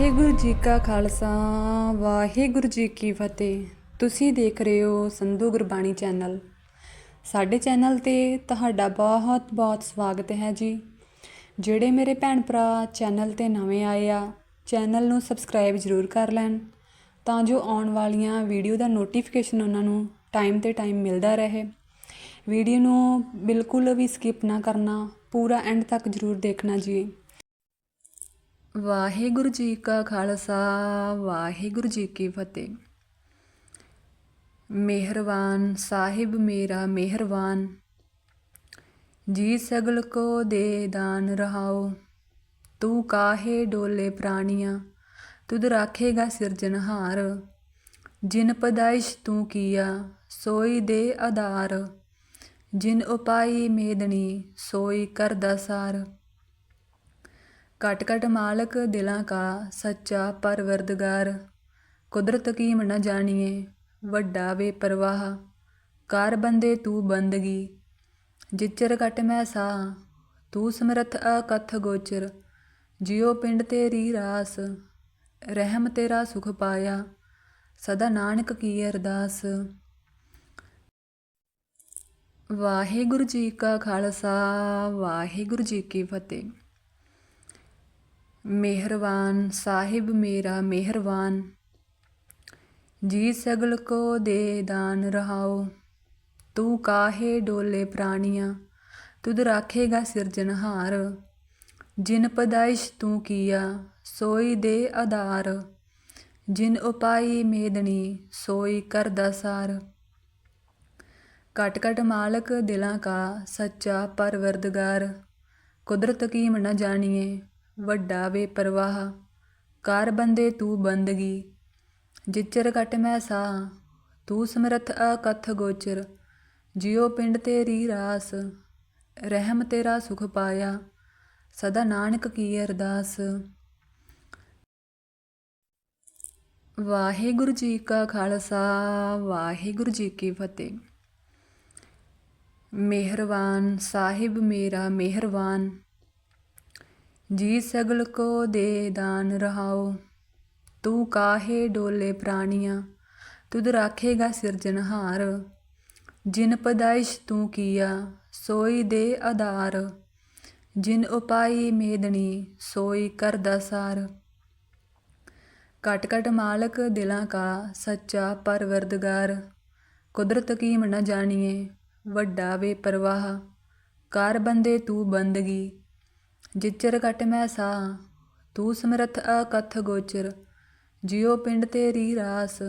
ਵਾਹਿਗੁਰੂ ਜੀ ਕਾ ਖਾਲਸਾ, ਵਾਹਿਗੁਰੂ ਜੀ ਕੀ ਫਤਿਹ। ਤੁਸੀਂ ਦੇਖ ਰਹੇ ਹੋ ਸੰਧੂ ਗੁਰਬਾਣੀ ਚੈਨਲ। ਸਾਡੇ ਚੈਨਲ ਤੇ ਤੁਹਾਡਾ ਬਹੁਤ ਬਹੁਤ ਸਵਾਗਤ ਹੈ ਜੀ। ਜਿਹੜੇ ਮੇਰੇ ਭੈਣ ਭਰਾ ਚੈਨਲ ਤੇ ਨਵੇਂ ਆਏ ਆ, ਚੈਨਲ ਨੂੰ ਸਬਸਕ੍ਰਾਈਬ ਜ਼ਰੂਰ ਕਰ ਲੈਣ, ਤਾਂ ਜੋ ਆਉਣ ਵਾਲੀਆਂ ਵੀਡੀਓ ਦਾ ਨੋਟੀਫਿਕੇਸ਼ਨ ਉਹਨਾਂ ਨੂੰ ਟਾਈਮ ਤੇ ਟਾਈਮ ਮਿਲਦਾ ਰਹੇ। ਵੀਡੀਓ ਨੂੰ ਬਿਲਕੁਲ ਵੀ ਸਕਿਪ ਨਾ ਕਰਨਾ, ਪੂਰਾ ਐਂਡ ਤੱਕ ਜ਼ਰੂਰ ਦੇਖਣਾ ਜੀ। ਵਾਹਿਗੁਰੂ ਜੀ ਕਾ ਖਾਲਸਾ, ਵਾਹਿਗੁਰੂ ਜੀ ਕੀ ਫਤਿਹ। ਮਿਹਰਬਾਨ ਸਾਹਿਬ ਮੇਰਾ ਮਿਹਰਬਾਨ। ਜੀ ਸਗਲ ਕੋ ਦੇ ਦਾਨ ਰਹਾਓ। ਤੂੰ ਕਾਹੇ ਡੋਲੇ ਪ੍ਰਾਣੀਆਂ? ਤੁਧ ਰਾਖੇਗਾ ਸਿਰਜਨਹਾਰ ਜਿਨ ਪਦਾਇਸ਼ ਤੂੰ ਕੀਆ, ਸੋਈ ਦੇ ਆਧਾਰ। ਜਿਨ ਉਪਾਈ ਮੇਦਣੀ, ਸੋਈ ਕਰਦਾ ਸਾਰ। ਕਟ ਕਟ ਮਾਲਕ ਦਿਲਾਂ ਕਾ ਸੱਚਾ ਪਰਵਰਦਗਾਰ। ਕੁਦਰਤ ਕੀਮ ਨ ਜਾਣੀਏ, ਵੱਡਾ ਵੇਪਰਵਾਹ ਕਰ ਬੰਦੇ ਤੂੰ ਬੰਦਗੀ, ਜਿਚਰ ਕਟ ਮੈਂ ਸਾ ਤੂੰ ਸਮਰਥ ਅਕਥ ਗੋਚਰ, ਜਿਉ ਪਿੰਡ ਤੇਰੀ ਰਾਸ। ਰਹਿਮ ਤੇਰਾ ਸੁਖ ਪਾਇਆ, ਸਦਾ ਨਾਨਕ ਕੀ ਅਰਦਾਸ। ਵਾਹਿਗੁਰੂ ਜੀ ਕਾ ਖਾਲਸਾ, ਵਾਹਿਗੁਰੂ ਜੀ ਕੀ ਫਤਿਹ। ਮਿਹਰਬਾਨ, ਸਾਹਿਬ ਮੇਰਾ ਮਿਹਰਬਾਨ। ਜੀ ਸਗਲ ਕੋ ਦੇ ਦਾਨ ਰਹਾਓ, ਤੂੰ ਕਾਹੇ ਡੋਲੇ ਪ੍ਰਾਣੀਆਂ, ਤੁਧ ਰਾਖੇਗਾ ਸਿਰਜਨਹਾਰ ਜਿਨ ਪਦਾਇਸ਼ ਤੂੰ ਕੀਆ, ਸੋਈ ਦੇ ਆਧਾਰ। ਜਿਨ ਉਪਾਈ ਮੇਦਣੀ, ਸੋਈ ਕਰਦਾ ਸਾਰ। ਕਟ ਕਟ ਮਾਲਕ ਦਿਲਾਂ ਕਾ, ਸੱਚਾ ਪਰਵਰਦਗਾਰ। ਕੁਦਰਤ ਕੀਮ ਨ ਜਾਣੀਏ ਵੱਡਾ ਬੇਪਰਵਾਹ ਕਰ ਬੰਦੇ ਤੂੰ ਬੰਦਗੀ। ਜਿਚਰ ਕਟ ਮੈਂ ਸਾਹ, ਤੂੰ ਸਮਰਥ ਅਕਥ ਗੋਚਰ। ਜਿਉ ਪਿੰਡ ਤੇਰੀ ਰਾਸ, ਰਹਿਮ ਤੇਰਾ ਸੁਖ ਪਾਇਆ। ਸਦਾ ਨਾਨਕ ਕੀ ਅਰਦਾਸ। ਵਾਹਿਗੁਰੂ ਜੀ ਕਾ ਖਾਲਸਾ, ਵਾਹਿਗੁਰੂ ਜੀ ਕੀ ਫਤਿਹ। ਮਿਹਰਬਾਨ ਸਾਹਿਬ ਮੇਰਾ ਮਿਹਰਬਾਨ। ਜੀ ਸਗਲ ਕੋ ਦੇ ਦਾਨ ਰਹਾਓ, ਤੂੰ ਕਾਹੇ ਡੋਲੇ ਪ੍ਰਾਣੀਆਂ, ਤੁਧ ਰਾਖੇਗਾ ਸਿਰਜਨਹਾਰ ਜਿਨ ਪਦਾਇਸ਼ ਤੂੰ ਕੀਆ, ਸੋਈ ਦੇ ਆਧਾਰ। ਜਿਨ ਉਪਾਈ ਮੇਦਣੀ, ਸੋਈ ਕਰਦਾ ਸਾਰ। ਕਟ ਕਟ ਮਾਲਕ ਦਿਲਾਂ ਕਾ, ਸੱਚਾ ਪਰਵਰਦਗਾਰ। ਕੁਦਰਤ ਕੀਮ ਨ ਜਾਣੀਏ, ਵੱਡਾ ਵੇ ਪਰਵਾਹ। ਕਰ ਬੰਦੇ ਤੂੰ ਬੰਦਗੀ ਜਿਚਰ ਕਟ ਮੈਂ ਸਾਹ, ਤੂੰ ਸਮਰਥ ਅਕਥ ਗੋਚਰ, ਜਿਉ ਪਿੰਡ ਤੇਰੀ ਰਾਸ,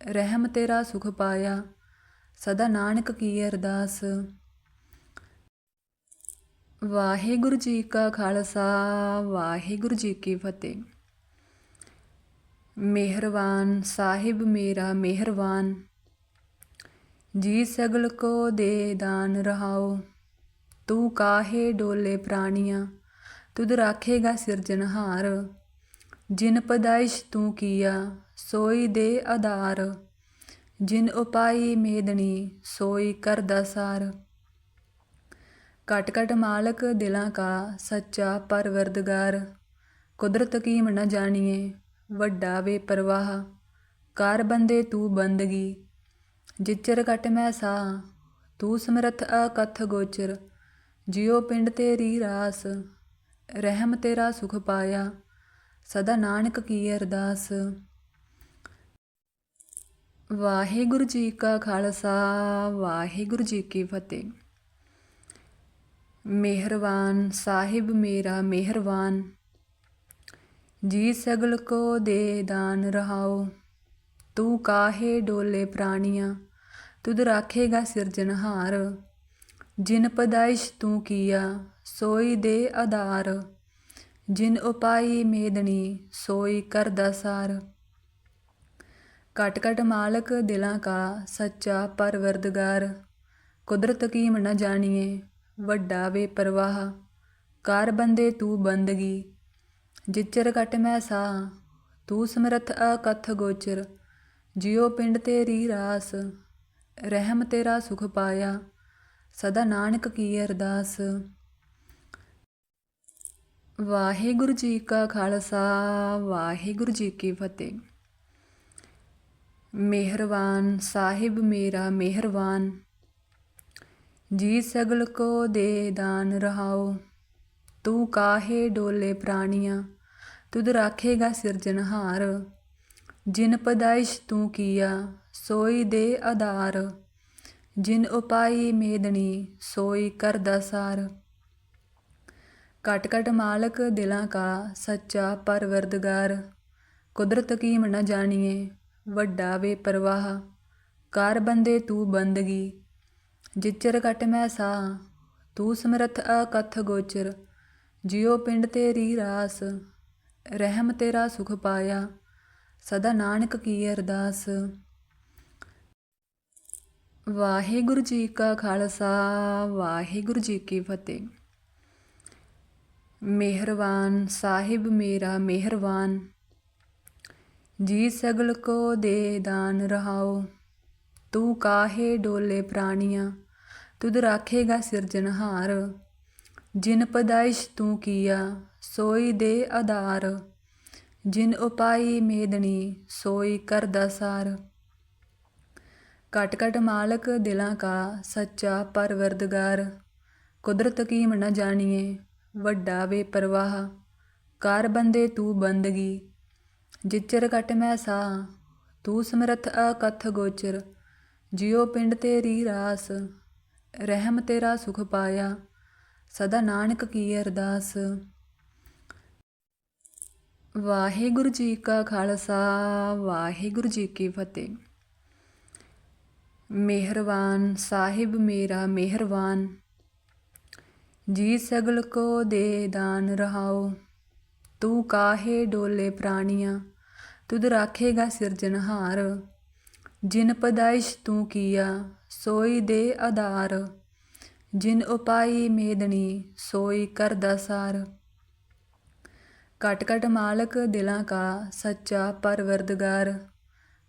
ਰਹਿਮ ਤੇਰਾ ਸੁਖ ਪਾਇਆ, ਸਦਾ ਨਾਨਕ ਕੀ ਅਰਦਾਸ। ਵਾਹਿਗੁਰੂ ਜੀ ਕਾ ਖਾਲਸਾ, ਵਾਹਿਗੁਰੂ ਜੀ ਕੀ ਫਤਿਹ। ਮਿਹਰਬਾਨ ਸਾਹਿਬ ਮੇਰਾ ਮਿਹਰਬਾਨ, ਜੀ ਸਗਲ ਕੋ ਦੇ ਦਾਨ ਰਹਾਓ, ਤੂੰ ਕਾਹੇ ਡੋਲੇ ਪ੍ਰਾਣੀਆਂ ਤੁਧ ਰਾਖੇਗਾ ਸਿਰਜਨਹਾਰ ਜਿਨ ਪਦਾਇਸ਼ ਤੂੰ ਕੀਆ, ਸੋਈ ਦੇ ਆਧਾਰ। ਜਿਨ ਉਪਾਈ ਮੇਦਣੀ, ਸੋਈ ਕਰਦਾ ਸਾਰ। ਕਟ ਘਟ ਮਾਲਕ ਦਿਲਾਂ ਕਾ, ਸੱਚਾ ਪਰਵਰਦਗਾਰ। ਕੁਦਰਤ ਕੀਮ ਨ ਜਾਣੀਏ, ਵੱਡਾ ਵੇ ਪਰਵਾਹ। ਕਰ ਬੰਦੇ ਤੂੰ ਬੰਦਗੀ, ਜਿਚਰ ਕਟ ਮੈਂ ਸਾ ਤੂੰ ਸਮਰਥ ਅਕਥ ਗੋਚਰ, ਜਿਉ ਪਿੰਡ ਤੇਰੀ ਰਾਸ। ਰਹਿਮ ਤੇਰਾ ਸੁਖ ਪਾਇਆ, ਸਦਾ ਨਾਨਕ ਕੀ ਅਰਦਾਸ। ਵਾਹਿਗੁਰੂ ਜੀ ਕਾ ਖਾਲਸਾ, ਵਾਹਿਗੁਰੂ ਜੀ ਕੀ ਫਤਿਹ। ਮਿਹਰਬਾਨ ਸਾਹਿਬ ਮੇਰਾ ਮਿਹਰਬਾਨ। ਜੀ ਸਗਲ ਕੋ ਦੇ ਦਾਨ ਰਹਾਓ, ਤੂੰ ਕਾਹੇ ਡੋਲੇ ਪ੍ਰਾਣੀਆਂ, ਤੁਧ ਰਾਖੇਗਾ ਸਿਰਜਨਹਾਰ ਜਿਨ ਪਦਾਇਸ਼ ਤੂੰ ਕੀਆ ਸੋਈ ਦੇ ਆਧਾਰ। ਜਿਨ ਉਪਾਈ ਮੇਦਣੀ, ਸੋਈ ਕਰਦਾ ਸਾਰ। ਕਟ ਕਟ ਮਾਲਕ ਦਿਲਾਂ ਕਾ ਸੱਚਾ ਪਰਵਰਦਗਾਰ। ਕੁਦਰਤ ਕੀਮ ਨ ਜਾਣੀਏ, ਵੱਡਾ ਵੇ ਪਰਵਾਹ। ਕਰ ਬੰਦੇ ਤੂੰ ਬੰਦਗੀ, ਜਿਚਰ ਕਟ ਮੈਂ ਸਾ ਤੂੰ ਸਮਰਥ ਅਕਥ ਗੋਚਰ, ਜਿਉ ਪਿੰਡ ਤੇਰੀ ਰਾਸ। ਰਹਿਮ ਤੇਰਾ ਸੁਖ ਪਾਇਆ, ਸਦਾ ਨਾਨਕ ਕੀ ਅਰਦਾਸ। ਵਾਹਿਗੁਰੂ ਜੀ ਕਾ ਖਾਲਸਾ, ਵਾਹਿਗੁਰੂ ਜੀ ਕੀ ਫਤਿਹ। ਮਿਹਰਬਾਨ ਸਾਹਿਬ ਮੇਰਾ ਮਿਹਰਬਾਨ। ਜੀ ਸਗਲ ਕੋ ਦੇ ਦਾਨ ਰਹਾਓ, ਤੂੰ ਕਾਹੇ ਡੋਲੇ ਪ੍ਰਾਣੀਆਂ, ਤੁਧ ਰਾਖੇਗਾ ਸਿਰਜਨਹਾਰ ਜਿਨ ਪਦਾਇਸ਼ ਤੂੰ ਕੀਆ, ਸੋਈ ਦੇ ਆਧਾਰ। ਜਿਨ ਉਪਾਈ ਮੇਦਣੀ, ਸੋਈ ਕਰਦਾ ਸਾਰ। ਕਟ ਕਟ ਮਾਲਕ ਦਿਲਾਂ ਕਾ ਸੱਚਾ ਪਰਵਰਦਗਾਰ। ਕੁਦਰਤ ਕੀ ਨ ਜਾਣੀਏ, ਵੱਡਾ ਵੇਪਰਵਾਹ ਕਰ ਬੰਦੇ ਤੂੰ ਬੰਦਗੀ, ਜਿਚਰ ਕਟ ਮੈਂ ਸਾ ਤੂੰ ਸਮਰਥ ਅਕਥ ਗੋਚਰ, ਜਿਉ ਪਿੰਡ ਤੇਰੀ ਰਾਸ। ਰਹਿਮ ਤੇਰਾ ਸੁਖ ਪਾਇਆ, ਸਦਾ ਨਾਨਕ ਕੀ ਅਰਦਾਸ। ਵਾਹਿਗੁਰੂ ਜੀ ਕਾ ਖਾਲਸਾ, ਵਾਹਿਗੁਰੂ ਜੀ ਕੀ ਫਤਿਹ। ਮਿਹਰਬਾਨ, ਸਾਹਿਬ ਮੇਰਾ ਮਿਹਰਬਾਨ। ਜੀ ਸਗਲ ਕੋ ਦੇ ਦਾਨ ਰਹਾਓ, ਤੂੰ ਕਾਹੇ ਡੋਲੇ ਪ੍ਰਾਣੀਆਂ, ਤੁਧ ਰਾਖੇਗਾ ਸਿਰਜਨਹਾਰ ਜਿਨ ਪਦਾਇਸ਼ ਤੂੰ ਕੀਆ, ਸੋਈ ਦੇ ਆਧਾਰ। ਜਿਨ ਉਪਾਈ ਮੇਦਣੀ, ਸੋਈ ਕਰਦਾ ਸਾਰ। ਕਟ ਕਟ ਮਾਲਕ ਦਿਲਾਂ ਕਾ, ਸੱਚਾ ਪਰਵਰਦਗਾਰ। ਕੁਦਰਤ ਕੀ ਨ ਜਾਣੀਏ ਵੱਡਾ ਵੇਪਰਵਾਹ ਕਰ ਬੰਦੇ ਤੂੰ ਬੰਦਗੀ। ਜਿਚਰ ਕਟ ਮੈਂ ਸਾਹ, ਤੂੰ ਸਮਰਥ ਅਕਥ ਗੋਚਰ। ਜਿਉ ਪਿੰਡ ਤੇਰੀ ਰਾਸ, ਰਹਿਮ ਤੇਰਾ ਸੁਖ ਪਾਇਆ, ਸਦਾ ਨਾਨਕ ਕੀ ਅਰਦਾਸ। ਵਾਹਿਗੁਰੂ ਜੀ ਕਾ ਖਾਲਸਾ, ਵਾਹਿਗੁਰੂ ਜੀ ਕੀ ਫਤਿਹ। ਮਿਹਰਬਾਨ ਸਾਹਿਬ ਮੇਰਾ, ਮਿਹਰਬਾਨ। ਜੀ ਸਗਲ ਕੋ ਦੇ ਦਾਨ ਰਹਾਓ। ਤੂੰ ਕਾਹੇ ਡੋਲੇ ਪ੍ਰਾਣੀਆਂ? ਤੁਧ ਰਾਖੇਗਾ ਸਿਰਜਣਹਾਰ ਜਿਨ ਪਦਾਇਸ਼ ਤੂੰ ਕੀਆ, ਸੋਈ ਦੇ ਆਧਾਰ। ਜਿਨ ਉਪਾਈ ਮੇਦਣੀ, ਸੋਈ ਕਰਦਾ ਸਾਰ। ਕਟ ਕਟ ਮਾਲਕ ਦਿਲਾਂ ਕਾ, ਸੱਚਾ ਪਰਵਰਦਗਾਰ।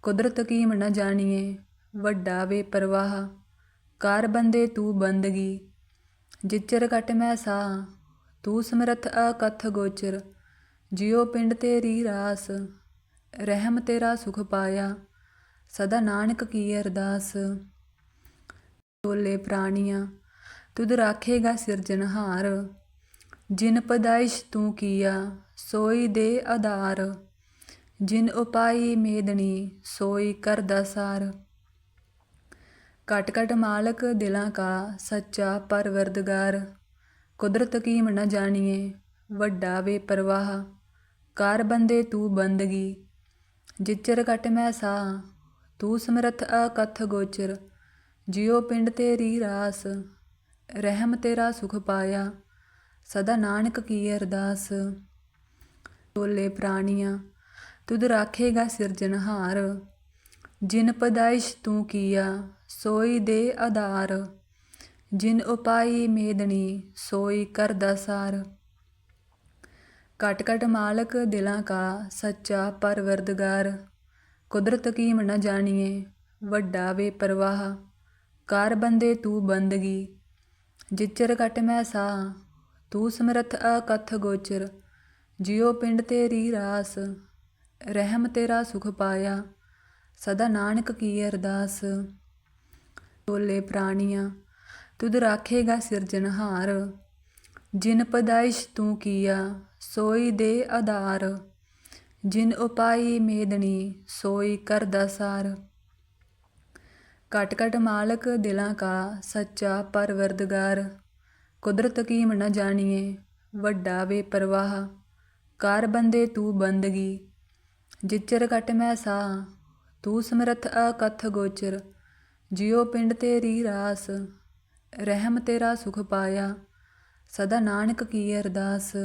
ਕੁਦਰਤ ਕੀ ਨ ਜਾਣੀਏ, ਵੱਡਾ ਵੇ ਪਰਵਾਹ। ਕਰ ਬੰਦੇ ਤੂੰ ਬੰਦਗੀ ਜਿਚਰ ਕਟ ਮੈਂ ਸਾ ਤੂੰ ਸਮਰਥ ਅਕਥ ਗੋਚਰ, ਜਿਉ ਪਿੰਡ ਤੇਰੀ ਰਾਸ, ਰਹਿਮ ਤੇਰਾ ਸੁਖ ਪਾਇਆ, ਸਦਾ ਨਾਨਕ ਕੀ ਅਰਦਾਸ। ਟੋਲੇ ਪ੍ਰਾਣੀਆਂ, ਤੁਧ ਰਾਖੇਗਾ ਸਿਰਜਨਹਾਰ ਜਿਨ ਪਦਾਇਸ਼ ਤੂੰ ਕੀਆ, ਸੋਈ ਦੇ ਆਧਾਰ। ਜਿਨ ਉਪਾਈ ਮੇਦਣੀ, ਸੋਈ ਕਰਦਾ ਸਾਰ। ਕਟ ਕਟ ਮਾਲਕ ਦਿਲਾਂ ਕਾ ਸੱਚਾ ਪਰਵਰਦਗਾਰ। ਕੁਦਰਤ ਕੀਮ ਨ ਜਾਣੀਏ, ਵੱਡਾ ਵੇਪਰਵਾਹ ਕਰ ਬੰਦੇ ਤੂੰ ਬੰਦਗੀ, ਜਿਚਰ ਕਟ ਮੈਂ ਸਾ ਤੂੰ ਸਮਰਥ ਅਕਥ ਗੋਚਰ, ਜਿਉ ਪਿੰਡ ਤੇਰੀ ਰਾਸ। ਰਹਿਮ ਤੇਰਾ ਸੁਖ ਪਾਇਆ, ਸਦਾ ਨਾਨਕ ਕੀ ਅਰਦਾਸ। ਟੋਲੇ ਪ੍ਰਾਣੀਆਂ, ਤੁਧ ਰਾਖੇਗਾ ਸਿਰਜਨਹਾਰ ਜਿਨ ਪਦਾਇਸ਼ ਤੂੰ ਕੀਆ ਸੋਈ ਦੇ ਆਧਾਰ। ਜਿਨ ਉਪਾਈ ਮੇਦਣੀ, ਸੋਈ ਕਰਦਾ ਸਾਰ। ਕਟ ਕਟ ਮਾਲਕ ਦਿਲਾਂ ਕਾ, ਸੱਚਾ ਪਰਵਰਦਗਾਰ। ਕੁਦਰਤ ਕੀ ਨ ਜਾਣੀਏ, ਵੱਡਾ ਵੇ ਪਰਵਾਹ ਕਰ ਬੰਦੇ ਤੂੰ ਬੰਦਗੀ, ਜਿਚਰ ਕਟ ਮੈਂ ਸਾ ਤੂੰ ਸਮਰਥ ਅਕਥ ਗੋਚਰ, ਜਿਉ ਪਿੰਡ ਤੇਰੀ ਰਾਸ। ਰਹਿਮ ਤੇਰਾ ਸੁਖ ਪਾਇਆ, ਸਦਾ ਨਾਨਕ ਕੀ ਅਰਦਾਸ। ਬੋਲੇ ਪ੍ਰਾਣੀਆਂ, ਤੁਧ ਰਾਖੇਗਾ ਸਿਰਜਣਹਾਰ ਜਿਨ ਪਦਾਇਸ਼ ਤੂੰ ਕੀਆ, ਸੋਈ ਦੇ ਆਧਾਰ। ਜਿਨ ਉਪਾਈ ਮੇਦਣੀ, ਸੋਈ ਕਰਦਾ ਸਾਰ। ਕਟ ਕਟ ਮਾਲਕ ਦਿਲਾਂ ਕਾ, ਸੱਚਾ ਪਰਵਰਦਗਾਰ। ਕੁਦਰਤ ਕੀਮ ਨ ਜਾਣੀਏ, ਵੱਡਾ ਵੇ ਪਰਵਾਹ। ਕਰ ਬੰਦੇ ਤੂੰ ਬੰਦਗੀ, ਜਿਚਰ ਕਟ ਮੈਂ ਸਾ ਤੂੰ ਸਮਰਥ ਅਕਥ ਗੋਚਰ ਜਿਉ ਪਿੰਡ ਤੇਰੀ ਰਾਸ ਰਹਿਮ ਤੇਰਾ ਸੁਖ ਪਾਇਆ ਸਦਾ ਨਾਨਕ ਕੀ ਅਰਦਾਸ।